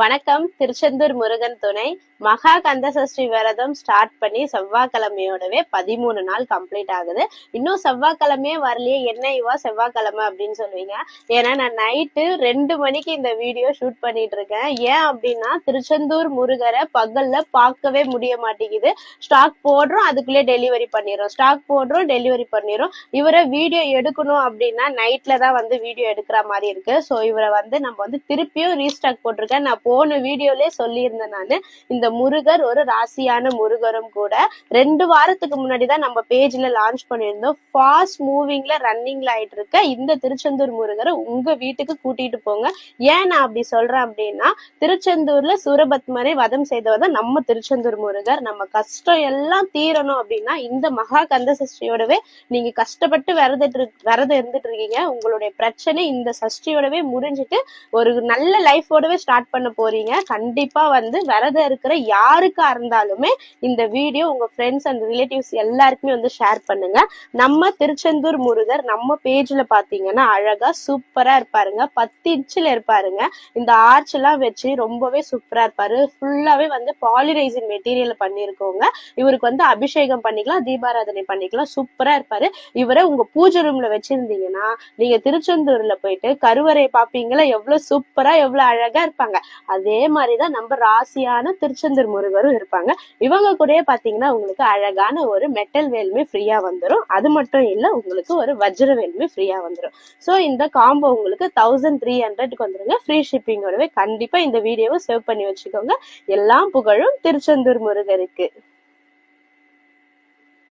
வணக்கம். திருச்செந்தூர் முருகன் துணை. மகா கந்த சஷ்டி விரதம் ஸ்டார்ட் பண்ணி செவ்வாய்க்கிழமையோடவே பதிமூணு நாள் கம்ப்ளீட் ஆகுது. இன்னும் செவ்வாய்க்கிழமையே வரலையே என்ன இவா செவ்வாய்க்கிழமை அப்படின்னு சொல்லுவீங்க. ஏன்னா நான் நைட்டு ரெண்டு மணிக்கு இந்த வீடியோ ஷூட் பண்ணிட்டு இருக்கேன். ஏன் அப்படின்னா திருச்செந்தூர் முருகரை பகல்ல பார்க்கவே முடிய மாட்டேங்குது. ஸ்டாக் போடுறோம் அதுக்குள்ளே டெலிவரி பண்ணிடுறோம். ஸ்டாக் போடுறோம் டெலிவரி பண்ணிடுறோம். இவரை வீடியோ எடுக்கணும் அப்படின்னா நைட்ல தான் வந்து வீடியோ எடுக்கிற மாதிரி இருக்கு. ஸோ இவரை வந்து நம்ம வந்து திருப்பியும் ரீஸ்டாக் போட்டிருக்கேன். நான் போன வீடியோலே சொல்லியிருந்தேன் நான். இந்த முருகர் ஒரு ராசியான முருகரும் கூட ரெண்டு வாரத்துக்கு முன்னாடி தான் நம்ம பேஜ்ல லான்ச் பண்ணியிருந்தோம். ஃபாஸ்ட் மூவிங்ல ரன்னிங்ல ஆயிட்டு இருக்க இந்த திருச்செந்தூர் முருகரை உங்க வீட்டுக்கு கூட்டிட்டு போங்க. ஏன் நான் அப்படி சொல்றேன் அப்படின்னா திருச்செந்தூர்ல சூரபத்மரை வதம் செய்தவர் தான் நம்ம திருச்செந்தூர் முருகர். நம்ம கஷ்டம் எல்லாம் தீரணும் அப்படின்னா இந்த மகா கந்த சஷ்டியோடவே நீங்க கஷ்டப்பட்டு விரதம் விரதம் இருந்துட்டு இருக்கீங்க. உங்களுடைய பிரச்சனை இந்த சஷ்டியோடவே முடிஞ்சிட்டு ஒரு நல்ல லைஃபோடவே ஸ்டார்ட் பண்ண போறீங்க. கண்டிப்பா வந்து விரதம் இருக்கிற யாருக்கா இருந்தாலுமே இந்த வீடியோ உங்க ஃப்ரெண்ட்ஸ் அண்ட் ரிலேட்டிவ்ஸ் எல்லாருக்குமே வந்து ஷேர் பண்ணுங்க. நம்ம திருச்செந்தூர் முருகர் நம்ம பேஜ்ல பாத்தீங்கன்னா அழகா சூப்பரா இருப்பாருங்க. பத்து இன்ச்சில் இருப்பாருங்க. இந்த ஆர்ச் எல்லாம் வச்சு ரொம்பவே சூப்பரா இருப்பாரு. ஃபுல்லாவே வந்து பாலிரைசின் மெட்டீரியல் பண்ணிருக்கோங்க இவருக்கு வந்து அபிஷேகம் பண்ணிக்கலாம் தீபாராதனை பண்ணிக்கலாம். சூப்பரா இருப்பாரு. இவரை உங்க பூஜை ரூம்ல வச்சிருந்தீங்கன்னா நீங்க திருச்செந்தூர்ல போயிட்டு கருவறை பாப்பீங்களா? எவ்வளவு சூப்பரா எவ்வளவு அழகா இருப்பாங்க. அதே மாதிரிதான் நம்ம ராசியான திருச்செந்தூர் முருகரும் இருப்பாங்க. இவங்க கூடயே பாத்தீங்கன்னா உங்களுக்கு அழகான ஒரு மெட்டல் வேலுமே ஃப்ரீயா வந்துரும். அது மட்டும் இல்ல உங்களுக்கு ஒரு வஜ்ர வேலுமே ஃப்ரீயா வந்துரும். சோ இந்த காம்போ உங்களுக்கு தௌசண்ட் த்ரீ ஹண்ட்ரட்க்கு வந்துருங்க. ஃப்ரீ ஷிப்பிங்கோடவே கண்டிப்பா இந்த வீடியோவை சேவ் பண்ணி வச்சுக்கோங்க. எல்லாம் புகழும் திருச்செந்தூர் முருகருக்கு.